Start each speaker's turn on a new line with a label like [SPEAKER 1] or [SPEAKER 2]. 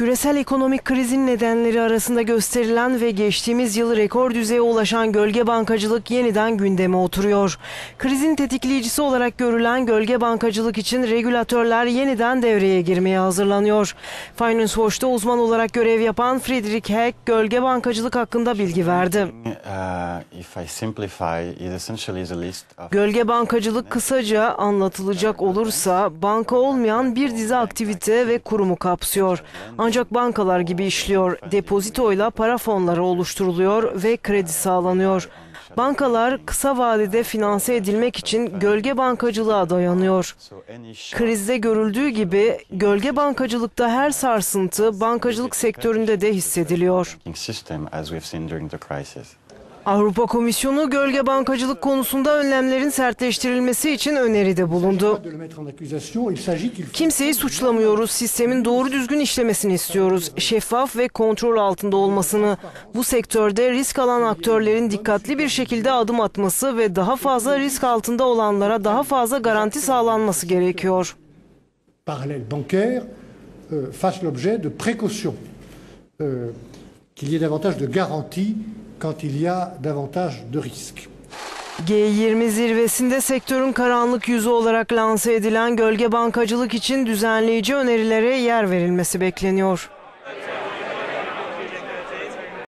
[SPEAKER 1] Küresel ekonomik krizin nedenleri arasında gösterilen ve geçtiğimiz yıl rekor düzeye ulaşan gölge bankacılık yeniden gündeme oturuyor. Krizin tetikleyicisi olarak görülen gölge bankacılık için regülatörler yeniden devreye girmeye hazırlanıyor. Finance Watch'ta uzman olarak görev yapan Friedrich Heck gölge bankacılık hakkında bilgi verdi.
[SPEAKER 2] Uh,
[SPEAKER 1] Gölge bankacılık kısaca anlatılacak olursa banka olmayan bir dizi aktivite ve kurumu kapsıyor. Ancak bankalar gibi işliyor. Depozitoyla para fonları oluşturuluyor ve kredi sağlanıyor. Bankalar kısa vadede finanse edilmek için gölge bankacılığa dayanıyor. Krizde görüldüğü gibi gölge bankacılıkta her sarsıntı bankacılık sektöründe de hissediliyor. Avrupa Komisyonu gölge bankacılık konusunda önlemlerin sertleştirilmesi için öneride bulundu. Kimseyi suçlamıyoruz. Sistemin doğru düzgün işlemesini istiyoruz. Şeffaf ve kontrol altında olmasını. Bu sektörde risk alan aktörlerin dikkatli bir şekilde adım atması ve daha fazla risk altında olanlara daha fazla garanti sağlanması gerekiyor.
[SPEAKER 3] parallèles bancaires euh, fassent l'objet de précautions, euh, qu'il y ait davantage de garanties quand il y a davantage de risques.
[SPEAKER 1] G20 zirvesinde sektörün karanlık yüzü olarak lanse edilen gölge bankacılık için düzenleyici önerilere yer verilmesi bekleniyor.